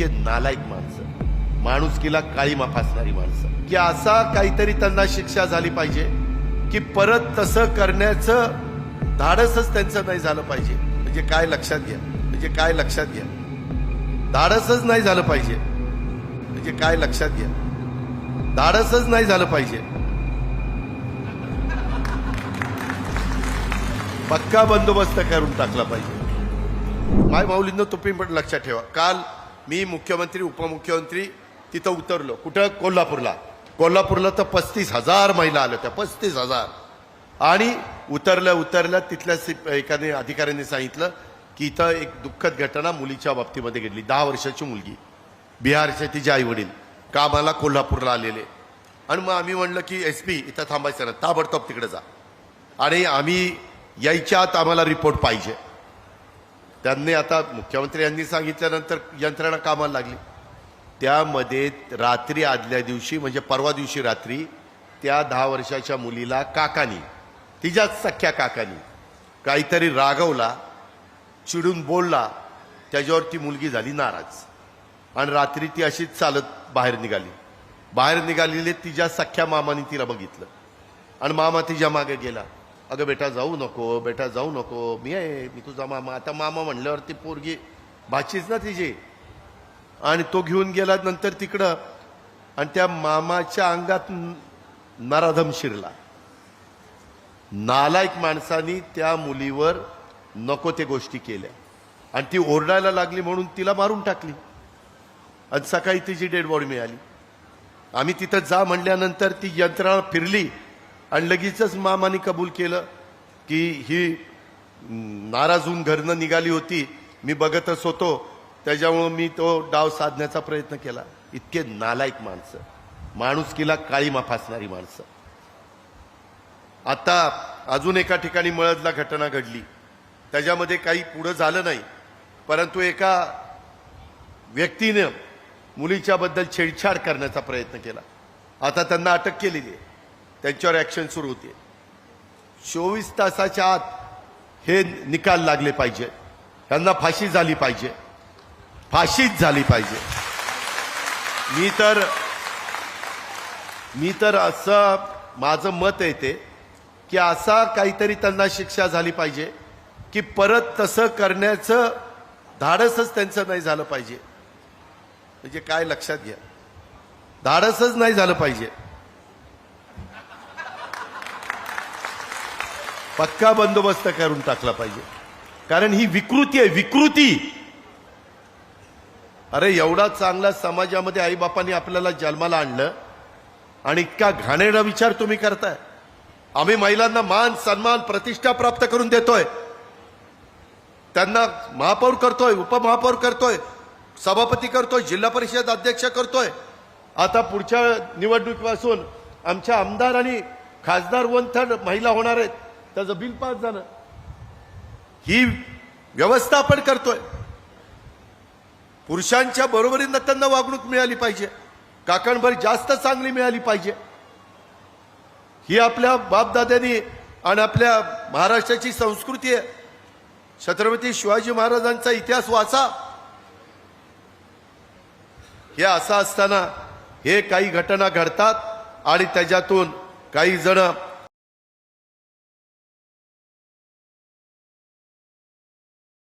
इतके नालायक माणसं. माणुसकीला काळीमा फासणारी माणसं. की असा काहीतरी त्यांना शिक्षा झाली पाहिजे की परत तसं करण्याचं धाडसच त्यांचं नाही झालं पाहिजे. म्हणजे काय लक्षात घ्या. म्हणजे काय लक्षात घ्या. धाडसच नाही झालं पाहिजे. म्हणजे काय लक्षात घ्या. धाडसच नाही झालं पाहिजे. पक्का बंदोबस्त करून टाकला पाहिजे. माय माऊलींना तुम्ही पण लक्षात ठेवा. काल मी मुख्यमंत्री उपमुख्यमंत्री तिथं उतरलो. कुठं? कोल्हापूरला. कोल्हापूरला तर पस्तीस हजार महिला आल्या होत्या. पस्तीस हजार. आणि उतरल्या उतरल्या तिथल्या सि- एकाने अधिकाऱ्यांनी सांगितलं की इथं एक दुःखद घटना मुलीच्या बाबतीमध्ये घडली. दहा वर्षाची मुलगी. बिहारचे तिचे आई वडील कामाला कोल्हापूरला आलेले. आणि मग आम्ही म्हणलं की एस पी इथं थांबायचं ना ताबडतोब तिकडे जा. आणि आम्ही यायच्या आत आम्हाला रिपोर्ट पाहिजे. त्यांनी आता मुख्यमंत्री यांनी सांगितल्यानंतर यंत्रणा कामाला लागली. त्यामध्ये रात्री आदल्या दिवशी म्हणजे परवा दिवशी रात्री त्या दहा वर्षाच्या मुलीला काकानी तिच्याच सख्या काकानी काहीतरी रागवला चिडून बोलला त्याच्यावर ती मुलगी झाली नाराज. आणि रात्री ती अशीच चालत बाहेर निघाली. बाहेर निघालेले तिच्या सख्या मामाने तिला बघितलं. आणि मामा तिच्यामागे गेला. अगं बेटा जाऊ नको बेटा जाऊ नको. मी आहे मी तुझा मामा. आता मामा म्हणल्यावर ती पोरगी भाचीच ना तिची. आणि तो घेऊन गेला नंतर तिकडं. आणि त्या मामाच्या अंगात नराधम शिरला. नालायक माणसानी त्या मुलीवर नको ते गोष्टी केल्या. आणि ती ओरडायला लागली म्हणून तिला मारून टाकली. आणि सकाळी तिची डेड बॉडी मिळाली. आम्ही तिथं जा म्हणल्यानंतर ती यंत्रणा फिरली. आणि लगेचच मामाने कबूल केलं की ही नाराज होऊन घरनं निघाली होती. मी बघतच होतो. त्याच्यामुळं मी तो डाव साधण्याचा प्रयत्न केला. इतके नालायक माणसं. माणुसकीला काळी माफासणारी माणसं. आता अजून एका ठिकाणी मळदला घटना घडली. त्याच्यामध्ये काही पुढं झालं नाही. परंतु एका व्यक्तीनं मुलीच्याबद्दल छेडछाड करण्याचा प्रयत्न केला. आता त्यांना अटक केलेली आहे. त्यांच्यावर ॲक्शन सुरू होते. चोवीस तासाच्या आत हे निकाल लागले पाहिजे. त्यांना फाशी झाली पाहिजे. फाशीच झाली पाहिजे. मी तर मी तर असं माझं मत येते की असा काहीतरी त्यांना शिक्षा झाली पाहिजे की परत तसं करण्याचं धाडसच त्यांचं नाही झालं पाहिजे. म्हणजे काय लक्षात घ्या. धाडसच नाही झालं पाहिजे. पक्का बंदोबस्त करून टाकला पाहिजे. कारण ही विकृती आहे विकृती. अरे एवढा चांगला समाजामध्ये आईबापांनी आपल्याला जन्माला आणलं आणि इतका घाणेरडा विचार तुम्ही करताय. आम्ही महिलांना मान सन्मान प्रतिष्ठा प्राप्त करून देतोय. त्यांना महापौर करतोय उपमहापौर करतोय सभापती करतोय जिल्हा परिषद अध्यक्ष करतोय. आता पुढच्या निवडणुकीपासून आमच्या आमदार आणि खासदार वन थर्ड महिला होणार आहेत. त्याचं बिल पास झालं. ही व्यवस्था आपण करतोय. पुरुषांच्या बरोबरीनं त्यांना वागणूक मिळाली पाहिजे. काकणभर जास्त चांगली मिळाली पाहिजे. ही आपल्या बापदाद्यांनी आणि आपल्या महाराष्ट्राची संस्कृती आहे. छत्रपती शिवाजी महाराजांचा इतिहास वाचा. हे असं असताना हे काही घटना घडतात आणि त्याच्यातून काही जण